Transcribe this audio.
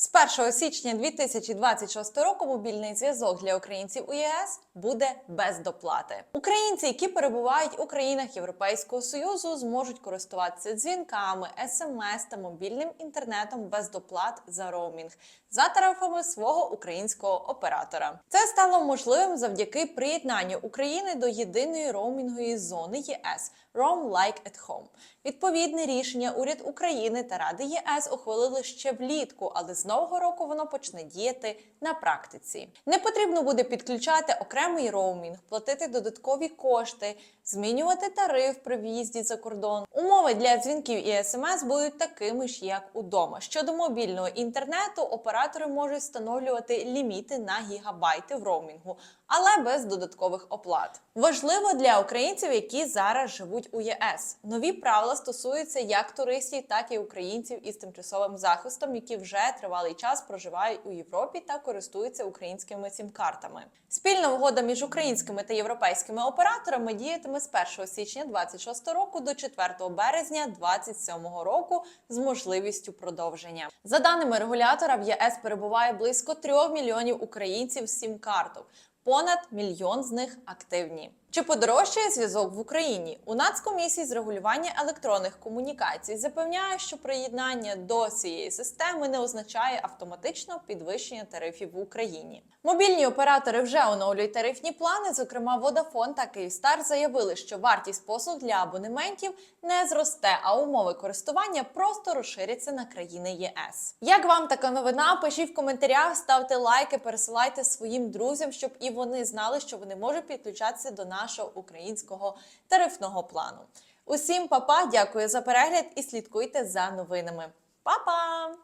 З 1 січня 2026 року мобільний зв'язок для українців у ЄС буде без доплати. Українці, які перебувають у країнах Європейського союзу, зможуть користуватися дзвінками, смс та мобільним інтернетом без доплат за роумінг за тарифами свого українського оператора. Це стало можливим завдяки приєднанню України до єдиної роумінгової зони ЄС Roam Like at Home. Відповідне рішення уряд України та Ради ЄС ухвалили ще влітку, але з нового року воно почне діяти на практиці. Не потрібно буде підключати окремий роумінг, платити додаткові кошти, змінювати тариф при в'їзді за кордон. Умови для дзвінків і смс будуть такими ж, як удома. Щодо мобільного інтернету, оператори можуть встановлювати ліміти на гігабайти в роумінгу, але без додаткових оплат. Важливо для українців, які зараз живуть у ЄС. Нові правила стосуються як туристів, так і українців із тимчасовим захистом, які вже тривалий час проживають у Європі та користуються українськими сім-картами. Спільна угода між українськими та європейськими операторами діятиме з 1 січня 26 року до 4 березня 27 року з можливістю продовження. За даними регулятора, в ЄС перебуває близько 3 мільйонів українців з сім-карток. Понад мільйон з них активні. Чи подорожчає зв'язок в Україні? У Нацкомісії з регулювання електронних комунікацій запевняє, що приєднання до цієї системи не означає автоматично підвищення тарифів в Україні. Мобільні оператори вже оновлюють тарифні плани. Зокрема, Vodafone та Kyivstar заявили, що вартість послуг для абонементів не зросте, а умови користування просто розширяться на країни ЄС. Як вам така новина? Пишіть в коментарях, ставте лайки, пересилайте своїм друзям, щоб і вони знали, що вони можуть підключатися до нашого українського тарифного плану. Усім па-па, дякую за перегляд і слідкуйте за новинами. Па-па!